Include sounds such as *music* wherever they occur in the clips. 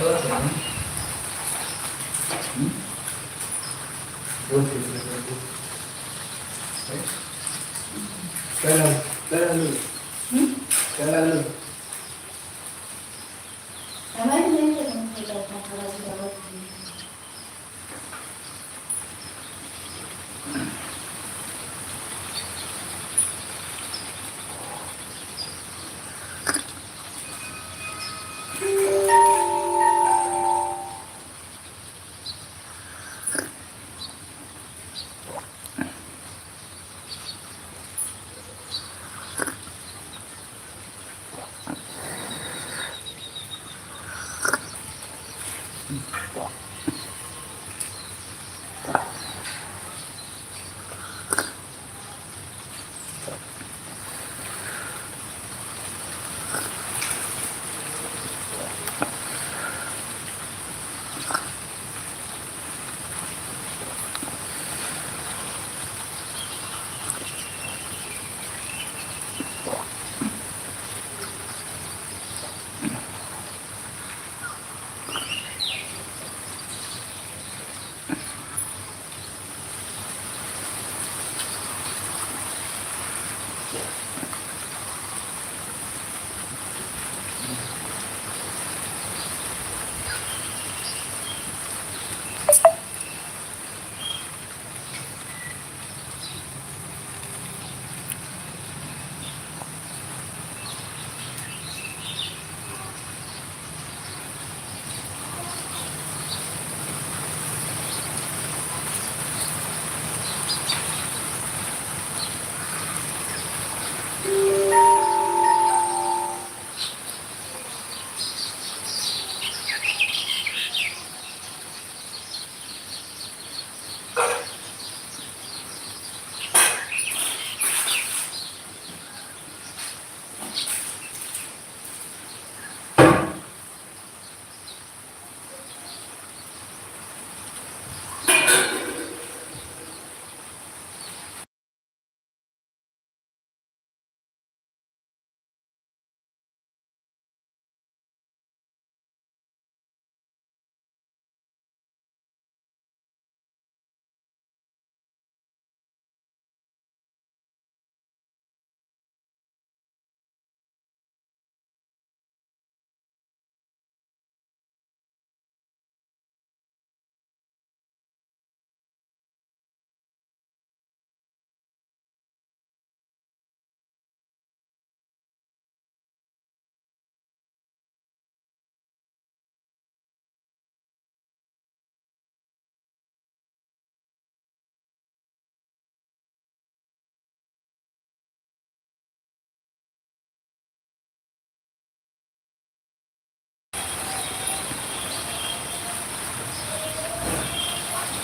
저거 다 응? 이거 嗯，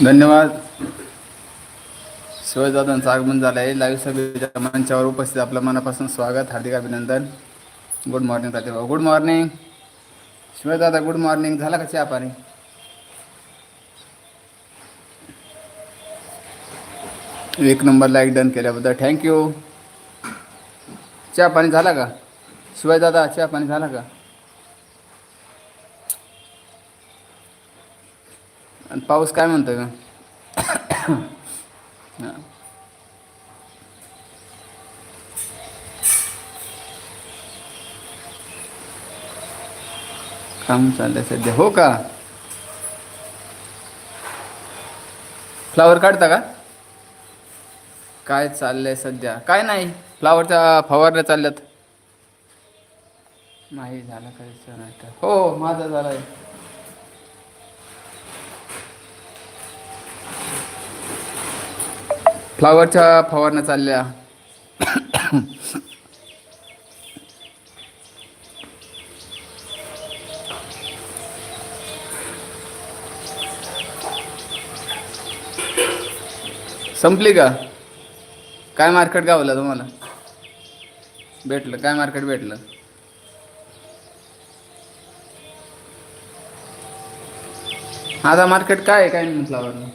धन्यवाद. शिवदादांचं आगमन झालं आहे. लाईव्ह सभेच्या मंचावर उपस्थित आपलं मनापासून स्वागत हार्दिक अभिनंदन. Good morning Tatya good morning Shivdada good morning झाला का चहा पाणी? एक नंबर लाईक डन केल्याबद्दल थँक्यू चहा पाणी झाला का? शिवाय दादा चहा पाणी झाला का? आणि पाऊस काय म्हणतोय का? काम चाललंय सध्या. हो का? फ्लावर काढता का? काय चाललंय सध्या? काय नाही. फ्लावरच्या फवारण्या चालल्यात. नाही झालं काय हो माझा झालाय. फ्लावरच्या फवारण्या चालल्या. संपली का? काय मार्केट गावलं तुम्हाला? भेटलं काय मार्केट भेटलं? आता मार्केट काय आहे काय नाही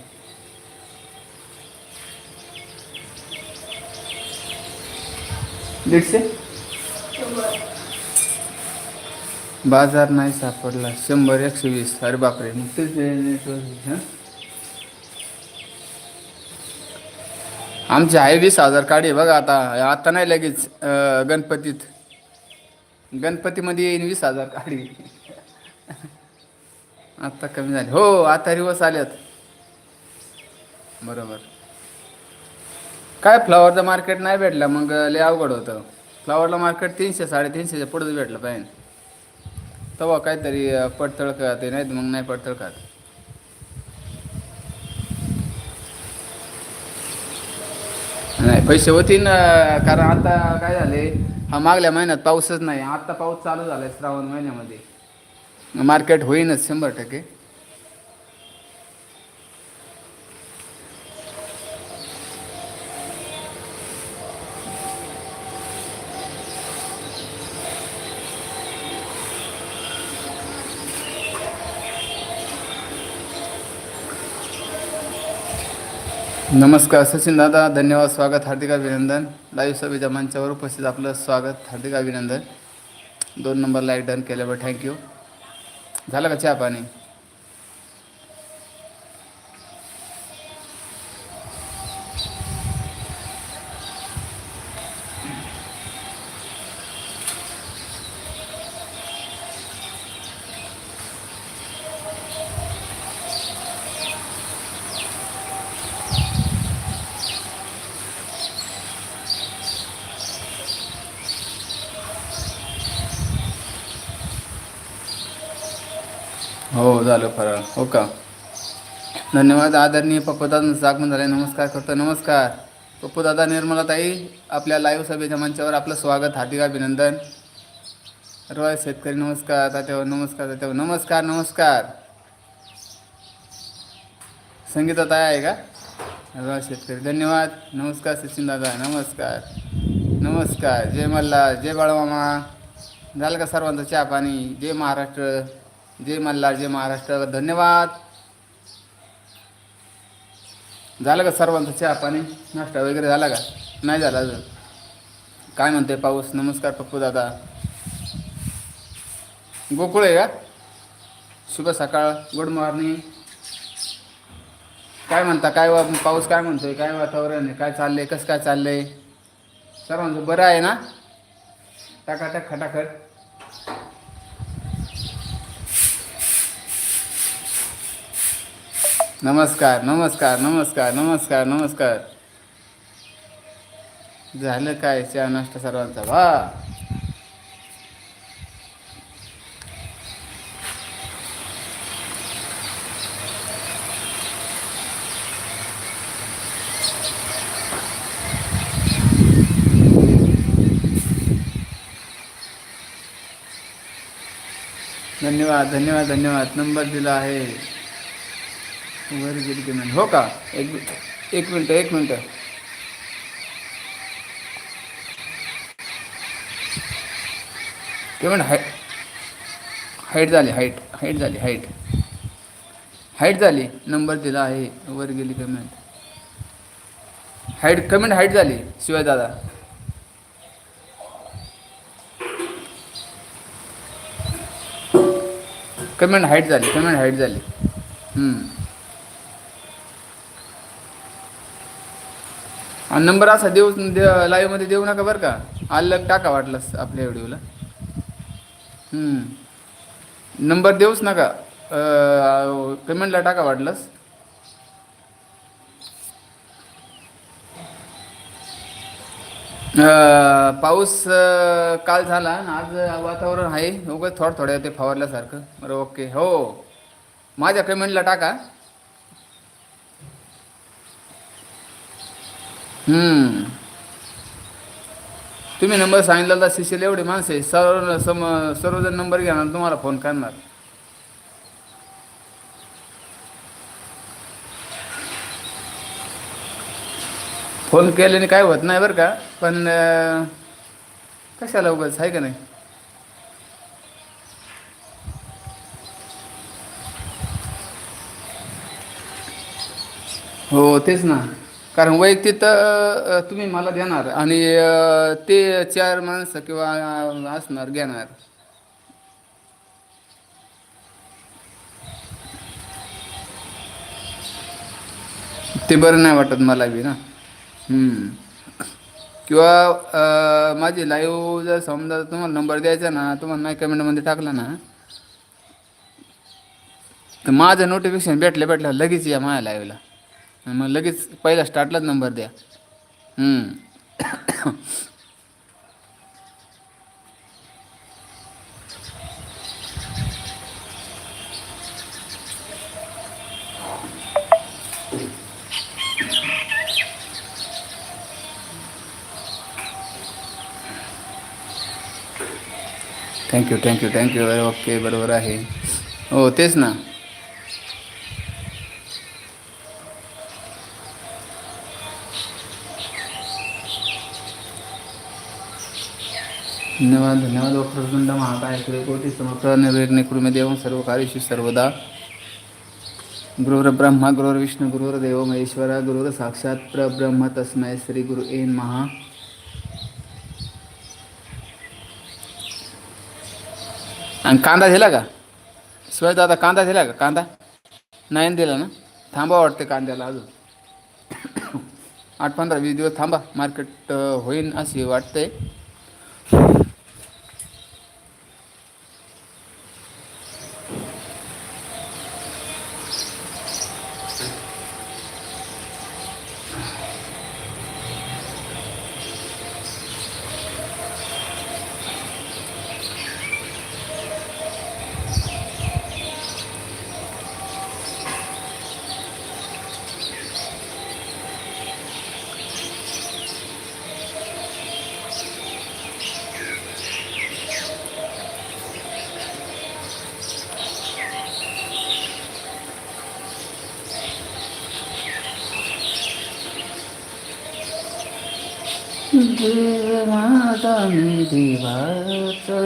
दीडशे? बाजार नाही सापडला. शंभर एकशे वीस. अरे बापरे मग तेच network, आमची आहे वीस हजार काढी बघा आता. आता नाही लगेच गणपतीत. गणपतीमध्ये येईन वीस हजार काढी *laughs* आता कमी झाले. हो आता रिवर्स आल्यात. बरोबर. काय फ्लावरचं मार्केट नाही भेटलं मग लय अवघड होतं. फ्लावरला मार्केट तीनशे साडेतीनशेच्या पुढंच भेटलं पाहिजे. तेव्हा काहीतरी पडतळ ते नाही तर मग नाही पडतळ खात. नाही पैसे होतीन कारण आता काय झाले हा मागल्या महिन्यात पाऊसच नाही आता पाऊस चालू झालाय श्रावण महिन्यामध्ये. मार्केट होईनच शंभर टक्के. नमस्कार सचिन दादा. धन्यवाद स्वागत हार्दिक अभिनंदन. लाईव्ह सभेच्या मंचावर उपस्थित आपलं स्वागत हार्दिक अभिनंदन. दोन नंबर लाईक डन केल्यावर थँक्यू झालं का चहा पाणी? झालं फराळ. हो का? धन्यवाद आदरणीय पप्पूदादांचं आगमन झालं नमस्कार करतो. नमस्कार. पप्पूदादा निर्मलाताई आपल्या लाईव्ह सभेच्या मंचावर आपलं स्वागत हार्दिक अभिनंदन. रोय शेतकरी नमस्कार. तात्यावर नमस्कार तात्यावर नमस्कार नमस्कार. संगीताताई आहे का? रोय शेतकरी धन्यवाद. नमस्कार सचिन दादा. नमस्कार. नमस्कार. जय मल्हार. जय बाळमामा. झालं का सर्वांचं चहा पाणी? जय महाराष्ट्र. जय मल्हार जय महाराष्ट्र धन्यवाद. झालं का सर्वांचं चहा पाणी? नाश्ता वगैरे झाला का? नाही झाला अजून. काय म्हणते पाऊस? नमस्कार पप्पू दादा. गोकुळ आहे का? शुभ सकाळ गुड मॉर्निंग. काय म्हणता? काय वा पाऊस काय म्हणतोय? काय वातावरण आहे? काय चाललंय? कसं काय चाललंय? सर्वांचं बरं आहे ना? टाकाटक खटाखट. नमस्कार नमस्कार नमस्कार नमस्कार नमस्कार. झालं काय चहा नाश्ता सर्वांचा? वा. धन्यवाद धन्यवाद धन्यवाद. नंबर दिला आहे. वर गेली पेमेंट हो का? एक एक मिनटं एक मिनटं. पेमेंट हाईट हाईट झाली हाईट हाईट झाली हाईट हाईट झाली. नंबर दिला आहे. वर गेली पेमेंट हाईट कमेंट हाईट झाली. शिवाय दादा. कमेंट हाईट झाली कमेंट हाईट झाली. आणि नंबर असा देऊ दे लाईव्हमध्ये देऊ नका बरं का. अलग टाका वाटलंस आपल्या व्हिडिओला नंबर देऊच नका. पेमेंटला टाका वाटलंस. पाऊस काल झाला आज वातावरण आहे. उगाच थोडं थोडं ते फवारल्यासारखं. बरं ओके हो. माझ्या पेमेंटला टाका. तुम्ही नंबर सांगितला तर शिष्याला एवढे माणसं आहे सर्व सम सर्वजण नंबर घेणार तुम्हाला फोन करणार. फोन केल्याने काय होत नाही बरं का पण कशाला उगाच आहे का नाही? हो तेच ना. कारण वैयक्तिक तुम्ही मला देणार आणि ते चार माणसं किंवा असणार घेणार. ते बरं नाही वाटत मला बी ना. किंवा माझी लाईव्ह जर समजा तुम्हाला नंबर द्यायचा ना तुम्हाला नाही कमेंटमध्ये टाकला ना तर माझं नोटिफिकेशन भेटल्या भेटलं लगेच या माझ्या लाईव्हला मग लगेच पहिला स्टार्टलाच नंबर द्या. हम्म. थँक्यू थँक्यू थँक्यू ओके बरोबर आहे. हो तेच ना. धन्यवाद धन्यवाद वक्रतुंड महाकाय कोटी समर्थ निर्विघ्न कुर्मे सर्व कार्येषु सर्वदा. गुरुर्ब्रह्मा गुरुर्विष्णू गुरुर्देव महेश्वरा गुरुर साक्षात परब्रह्म तस्मै श्री गुरु एन महा आणि कांदा दिला का? शिवाय दादा कांदा दिला का? कांदा? नाही दिला ना? थांबा वाटते कांद्याला अजून. आठ पंधरा वीस दिवस थांबा. मार्केट होईन असे वाटते देव माझा मी देवाचा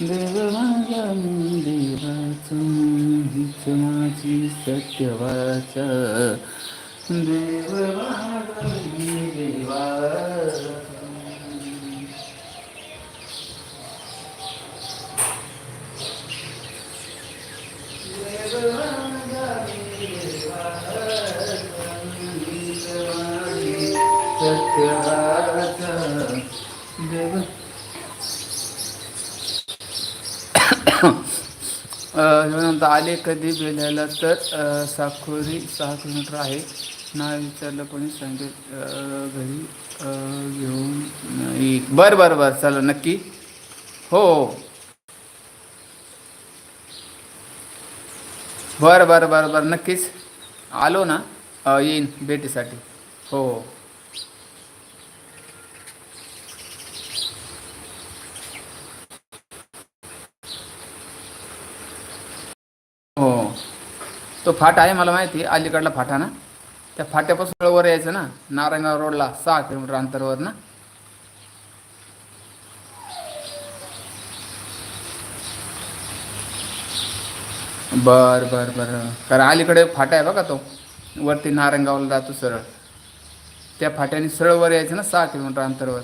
देव माझा मी देवाचा हीच माझी सत्यवाच. देव माझा मी देवाचा देव आले कधी बेल्याला तर साखोरी सहा किलोमीटर आहे. ना विचारलं कोणी सांगेल घरी घेऊन येईल बरं बरं बरं चला नक्की. हो हो. बरं बरं बरं बरं नक्कीच. आलो ना? येईन भेटीसाठी. हो हो. तो फाटा आहे मला माहिती आहे अलीकडला फाटा ना. त्या फाट्यापासून वर यायचं ना नारायणगाव रोडला सहा किलोमीटर अंतरावर ना. बर बर बर. कारण अलीकडे फाटा आहे बघा तो. वरती नारायणगावला जातो सरळ. त्या फाट्याने सरळ वर यायचं ना सहा किलोमीटर अंतरावर.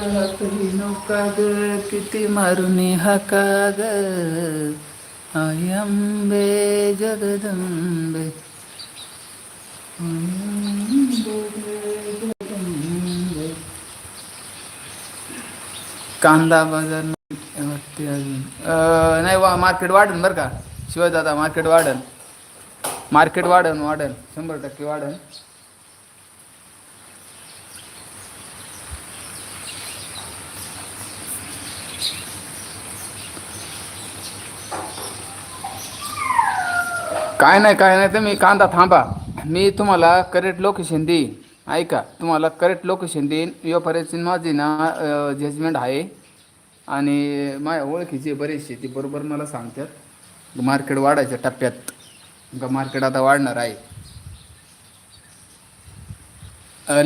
माझ्या नौका ग किती मारून हाका ग आई अंबे जगदंबे. कांदा बाजार नाही वाटते अजून नाही वा मार्केट वाढन बरं का? शिवाय दादा मार्केट वाढन. मार्केट वाढन वाढन. शंभर टक्के वाढन. काय नाही काय नाही तुम्ही कांदा थांबा. मी तुम्हाला करेक्ट लोकेशन देईन. ऐका तुम्हाला करेक्ट लोकेशन देईन. योपर्यंत माझी ना जजमेंट आहे आणि माझ्या ओळखीचे बरेचसे ते बरोबर मला सांगतात मार्केट वाढायच्या टप्प्यात. का मार्केट आता वाढणार आहे.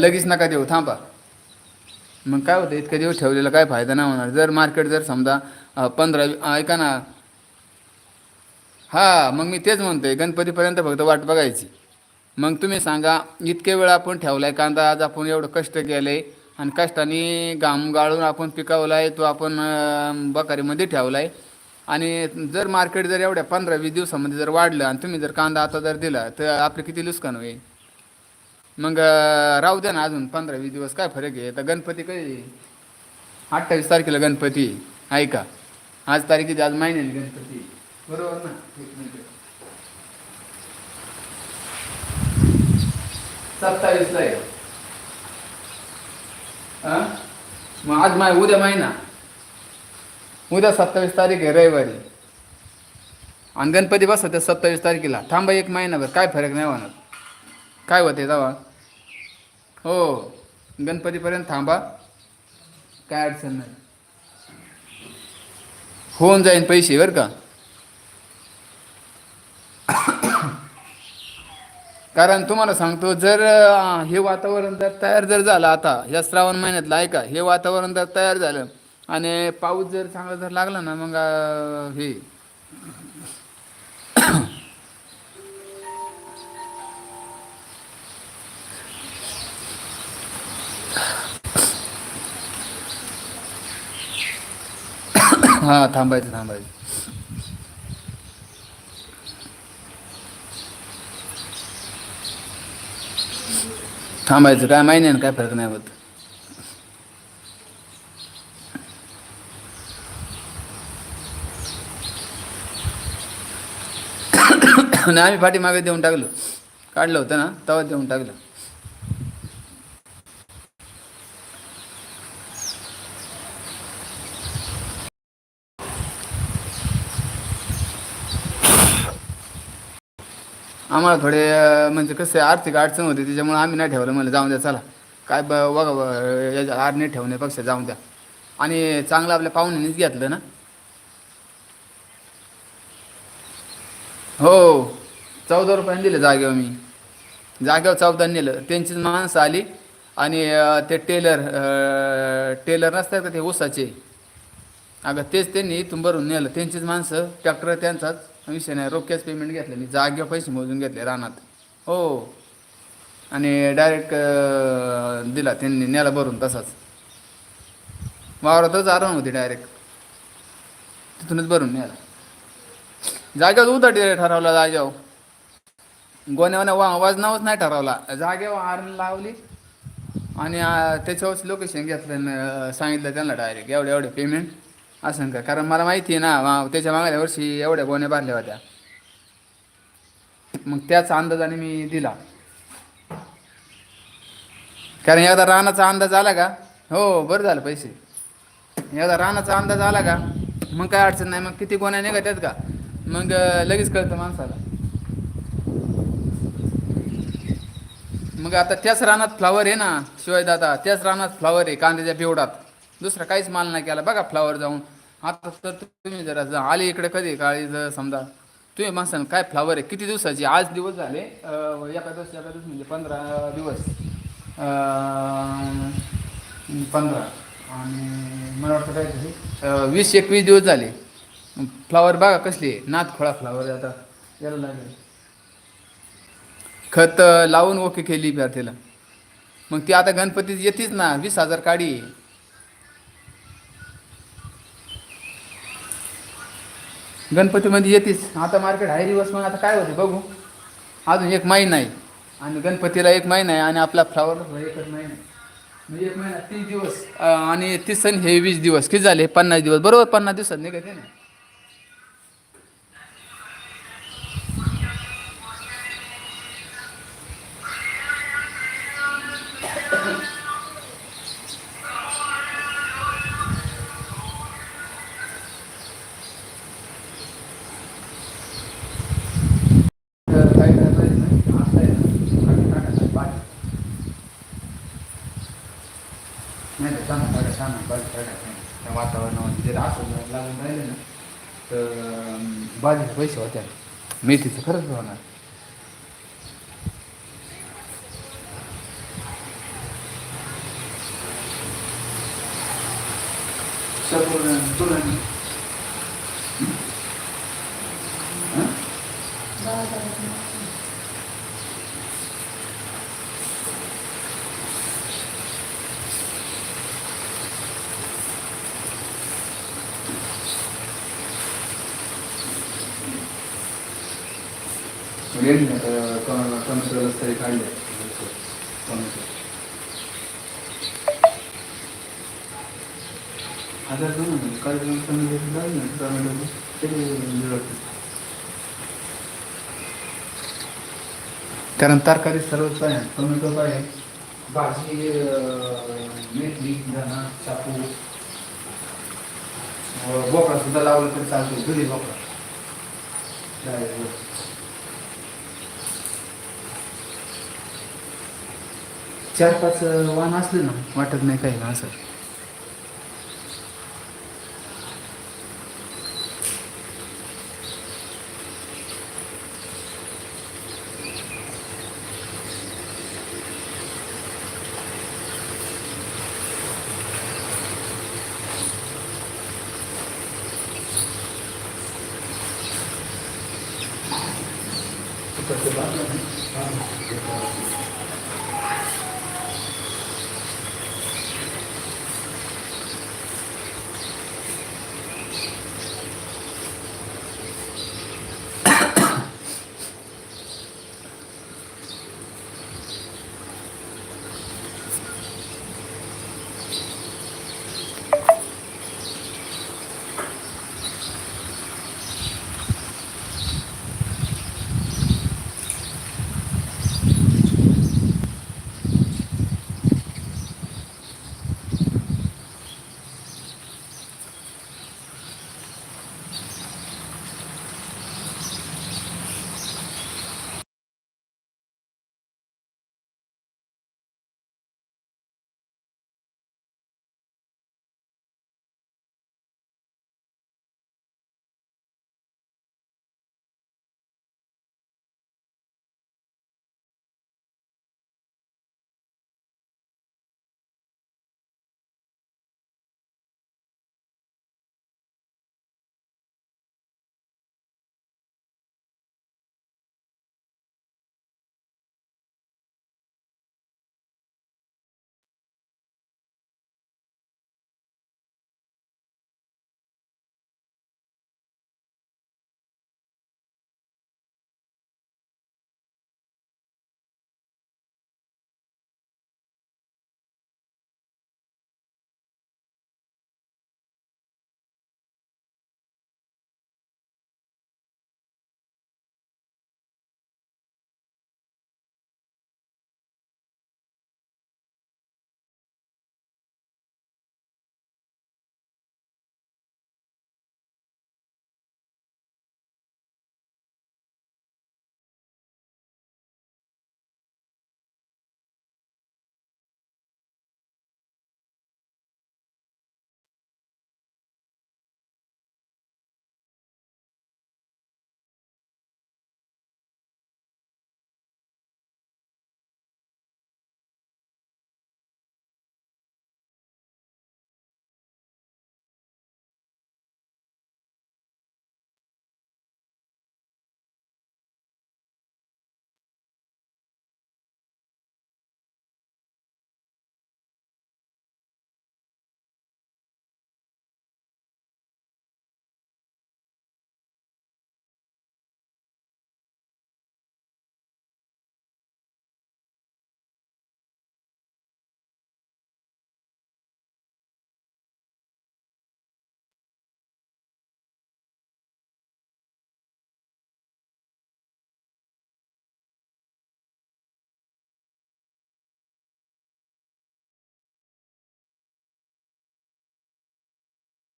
लगेच नका देऊ थांबा. मग काय होतं इतका दिवस ठेवलेला काय फायदा नाही होणार. जर मार्केट जर समजा पंधरा ऐका ना हा मग मी तेच म्हणतोय गणपतीपर्यंत फक्त वाट बघायची. मग तुम्ही सांगा इतके वेळ आपण ठेवला आहे कांदा आज आपण एवढं कष्ट केले आणि कष्टाने घाम गाळून आपण पिकवलाय तो आपण बकारीमध्ये ठेवला आहे आणि जर मार्केट जर एवढ्या पंधरा वीस दिवसामध्ये जर वाढलं आणि तुम्ही जर कांदा आता जर दिला तर आपलं किती नुकसान होईल? मग राहू द्या ना अजून पंधरा वीस दिवस काय फरक आहे? तर गणपती कधी अठ्ठावीस तारखेला गणपती ऐका. आज तारीख किती आज महिन्याने गणपती बरोबर ना? एक मिनिट. सत्तावीसला आहे. हा? मग आज माय उद्या महिना. उद्या सत्तावीस तारीख आहे रविवारी. आणि गणपती बसत सत्तावीस तारखेला. थांबा एक महिनाभर काय फरक नाही होणार. काय होते जावा हो गणपतीपर्यंत थांबा. काय अडचण नाही. होऊन जाईन पैसे बरं का? कारण तुम्हाला सांगतो जर हे वातावरण जर तयार जर झालं आता या श्रावण महिन्यातलं ऐका हे वातावरण जर तयार झालं आणि पाऊस जर चांगला जर लागला ना मग हे. *coughs* हां थांबायचं थांबायचं. थांबायचं. काय महिन्यानं काय फरक नाही होत *coughs* नाही आम्ही पाठीमागे देऊन टाकलो. काढलं होतं ना तेव्हा देऊन टाकलं. आम्हाला थोडे म्हणजे कसं आहे, आर्थिक अडचण होती त्याच्यामुळे आम्ही नाही ठेवलं. म्हणलं जाऊन द्या चला. काय ब बघा याच्या आर नाही ठेवण्यापेक्षा जाऊन द्या. आणि चांगलं आपल्या पाहुण्यांनीच घेतलं ना. हो चौदा रुपयाने दिले जागेवर मी. जागेवर चौदा नेलं. त्यांचीच माणसं आली आणि ते टेलर टेलर नसतात का ते ऊसाचे? अगं तेच त्यांनी इथून भरून नेलं. त्यांचीच माणसं ट्रॅक्टर त्यांचाच. विषय नाही रोख्याच पेमेंट घेतलं. मी जागे पैसे मोजून घेतले रानात. हो. आणि डायरेक्ट दिला त्यांनी नेला भरून तसाच. वावरातच आराम होती डायरेक्ट तिथूनच भरून नेला. जागेवर उदाटी ठरवला जागेवर. गोण्यावाने वा वजनावच नाही ठरवला. जागेवर आरण लावली. आणि त्याच्यावरच लोकेशन घेतलं सांगितलं त्यांना डायरेक्ट एवढे एवढे पेमेंट असं का कारण मला माहिती आहे ना मा- त्याच्या मागल्या वर्षी एवढ्या गोण्या भरल्या होत्या. मग त्याच अंदाजाने मी दिला. कारण एकदा रानाचा अंदाज आला का? हो बरं झालं पैसे. एकदा रानाचा अंदाज आला का? मग काय अडचण नाही. मग किती गोण्या निघतात का? मग लगेच कळतं माणसाला. मग आता त्याच रानात फ्लावर आहे ना शिवाय दादा त्याच रानात फ्लावर आहे कांद्याच्या पिवडात. दुसरा काहीच माल नाही केला. बघा फ्लावर जाऊन. आता तर तुम्ही जरा जा- आले इकडे कधी? काळी जर समजा तुम्ही माणसानं काय फ्लावर आहे? किती दिवसाची? आज दिवस झाले एका दिवस एका दिवस म्हणजे पंधरा दिवस. पंधरा. आणि मला वाटतं काय वीस एकवीस दिवस झाले. फ्लावर बघा कसली आहे. नाथ खोळा फ्लावर आता. याला लागेल. खत लावून ओके केली त्याला. मग ती आता गणपतीत येतीच ना. वीस हजार काढी गणपतीमध्ये येतेच. आता मार्केट हाय दिवस मग आता काय होते बघू. अजून एक महिना आहे. आणि गणपतीला एक महिना आहे आणि आपला फ्लावर एकच महिना आहे. म्हणजे एक महिना तीस दिवस आणि तीस सण हे वीस दिवस. किती झाले? पन्नास दिवस. बरोबर पन्नास दिवसात नाही ते ना? असं जर लागून राहिलं ना तर अं, बाजूचे पैसे होत्या मेथीचं खरंच होणार संपूर्ण मेन रेंज टोमॅटो रस्ते काढले टोमॅटो हजार दोन काय म्हणजे कारण तरकारी सर्वच आहे टोमॅटो आहे. भाजी मेथी धना चाकू. बोकडा सुद्धा लावला तरी चालतो दुधी बोकडा. चार पाच वाहन असले ना वाटत नाही काही ना असं. तिकडचे